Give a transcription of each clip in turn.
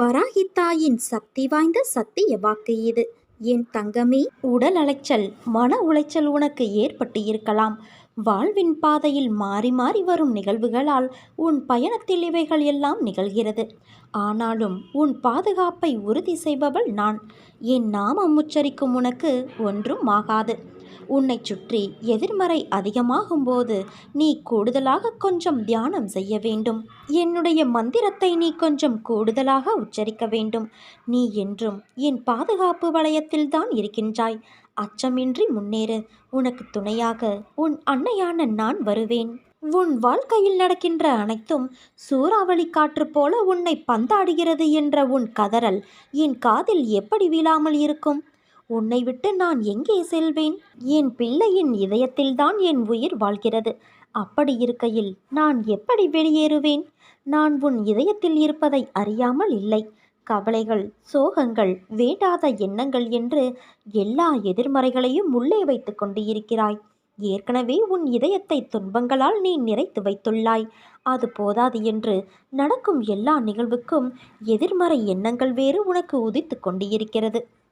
வராகித்தாயின் சக்தி வாய்ந்த சத்திய வாக்கு இது. என் தங்கமே உடல் அலைச்சல் மன உளைச்சல் உனக்கு ஏற்பட்டு இருக்கலாம் வாழ்வின் பாதையில் மாறி மாறி வரும் நிகழ்வுகளால் உன் பயணத்தில் இவைகள் எல்லாம் நிகழ்கிறது. ஆனாலும் உன் பாதுகாப்பை உறுதி செய்பவள் நான். என் நாமம் உச்சரிக்கும் உனக்கு ஒன்றும் ஆகாது. உன்னை சுற்றி எதிர்மறை அதிகமாகும்போது நீ கூடுதலாக கொஞ்சம் தியானம் செய்ய வேண்டும். என்னுடைய மந்திரத்தை நீ கொஞ்சம் கூடுதலாக உச்சரிக்க வேண்டும். நீ என்றும் என் பாதுகாப்பு வளையத்தில்தான் இருக்கின்றாய். அச்சமின்றி முன்னேறு. உனக்கு துணையாக உன் அன்னையான நான் வருவேன். உன் வாழ்க்கையில் நடக்கின்ற அனைத்தும் சூறாவளி காற்று போல உன்னை பந்தாடுகிறது என்ற உன் கதறல் என் காதில் எப்படி வீழாமல் இருக்கும்? உன்னை விட்டு நான் எங்கே செல்வேன்? என் பிள்ளையின் இதயத்தில்தான் என் உயிர் வாழ்கிறது. அப்படி இருக்கையில் நான் எப்படி வெளியேறுவேன்? நான் உன் இதயத்தில் இருப்பதை அறியாமல் இல்லை. கவலைகள் சோகங்கள் வேண்டாத எண்ணங்கள் என்று எல்லா எதிர்மறைகளையும் உள்ளே வைத்து கொண்டு இருக்கிறாய். ஏற்கனவே உன் இதயத்தை துன்பங்களால் நீ நிறைத்து வைத்துள்ளாய். அது போதாது என்று நடக்கும் எல்லா நிகழ்வுக்கும் எதிர்மறை எண்ணங்கள் வேறு உனக்கு உதித்து கொண்டு இருக்கிறது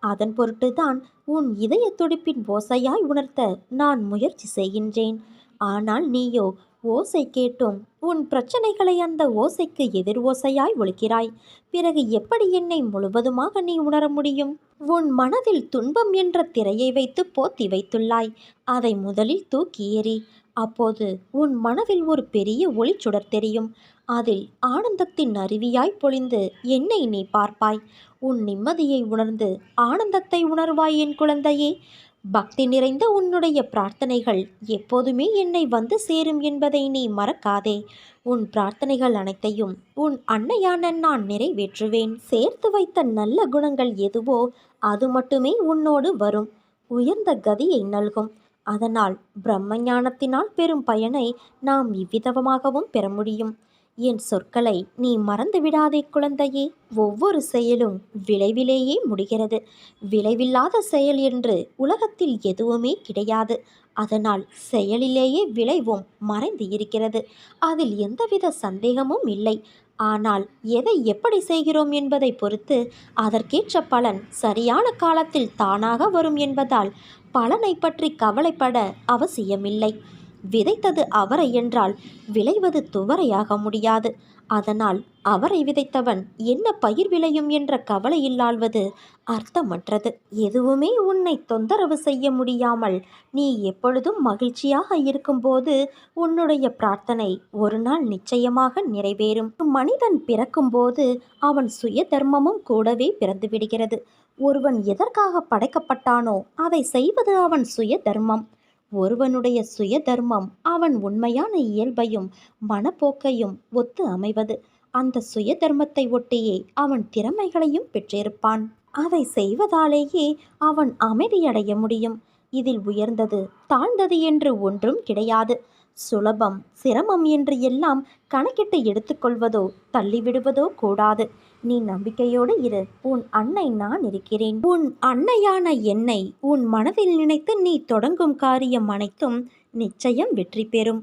அதன் பொருட்டுதான் உன் இதய துடிப்பின் ஓசையாய் உணர்த்த நான் முயற்சி செய்கின்றேன். ஆனால் நீயோ ஓசை கேட்டும் உன் பிரச்சனைகளை அந்த ஓசைக்கு எதிர் ஓசையாய் ஒழிக்கிறாய். பிறகு எப்படி என்னை முழுவதுமாக நீ உணர முடியும்? உன் மனதில் துன்பம் என்ற திரையை வைத்து போத்தி வைத்துள்ளாய். அதை முதலில் தூக்கி ஏறி அப்போது உன் மனதில் ஒரு பெரிய ஒளிச்சுடர் தெரியும். அதில் ஆனந்தத்தின் அருவியாய் பொழிந்து என்னை நீ பார்ப்பாய். உன் நிம்மதியை உணர்ந்து ஆனந்தத்தை உணர்வாய் என் குழந்தையே. பக்தி நிறைந்த உன்னுடைய பிரார்த்தனைகள் எப்போதுமே என்னை வந்து சேரும் என்பதை நீ மறக்காதே. உன் பிரார்த்தனைகள் அனைத்தையும் உன் அன்னையான நான் நிறைவேற்றுவேன். சேர்த்து வைத்த நல்ல குணங்கள் எதுவோ அது மட்டுமே உன்னோடு வரும். உயர்ந்த கதியை நல்கும். அதனால் பிரம்ம ஞானத்தினால் பெறும் பயனை நாம் இவ்விதமாகவும் பெற முடியும். என் சொற்களை நீ மறந்து விடாதே குழந்தையே. ஒவ்வொரு செயலும் விளைவிலேயே முடிகிறது. விளைவில்லாத செயல் என்று உலகத்தில் எதுவுமே கிடையாது. அதனால் செயலிலேயே விளைவும் மறைந்து இருக்கிறது. அதில் எந்தவித சந்தேகமும் இல்லை. ஆனால் எதை எப்படி செய்கிறோம் என்பதை பொறுத்து அதற்கேற்ற பலன் சரியான காலத்தில் தானாக வரும் என்பதால் பலனை பற்றி கவலைப்பட அவசியமில்லை. விதைத்தது அவரை என்றால் விளைவது துவரையாக முடியாது. அதனால் அவரை விதைத்தவன் என்ன பயிர் விளையும் என்ற கவலையில்லாள்வது அர்த்தமற்றது. எதுவுமே உன்னை தொந்தரவு செய்ய முடியாமல் நீ எப்பொழுதும் மகிழ்ச்சியாக இருக்கும்போது உன்னுடைய பிரார்த்தனை ஒரு நாள் நிச்சயமாக நிறைவேறும். மனிதன் பிறக்கும்போது அவன் சுய தர்மமும் கூடவே பிறந்துவிடுகிறது. ஒருவன் எதற்காக படைக்கப்பட்டானோ அதை செய்வது அவன் சுய தர்மம் ஒருவனுடைய சுய தர்மம் அவன் உண்மையான இயல்பையும் மனப்போக்கையும் ஒத்து அமைவது. அந்த சுய தர்மத்தை ஒட்டியே அவன் திறமைகளையும் பெற்றிருப்பான். அதை செய்வதாலேயே அவன் அமைதியடைய முடியும். இதில் உயர்ந்தது தாழ்ந்தது என்று ஒன்றும் கிடையாது. சுலபம் சிரமம் என்று எல்லாம் கணக்கிட்டு எடுத்துக்கொள்வதோ தள்ளிவிடுவதோ கூடாது. நீ நம்பிக்கையோடு இரு. உன் அன்னை நான் இருக்கிறேன். உன் அன்னையான என்னை உன் மனதில் நினைத்து நீ தொடங்கும் காரியம் அனைத்தும் நிச்சயம் வெற்றி பெறும்.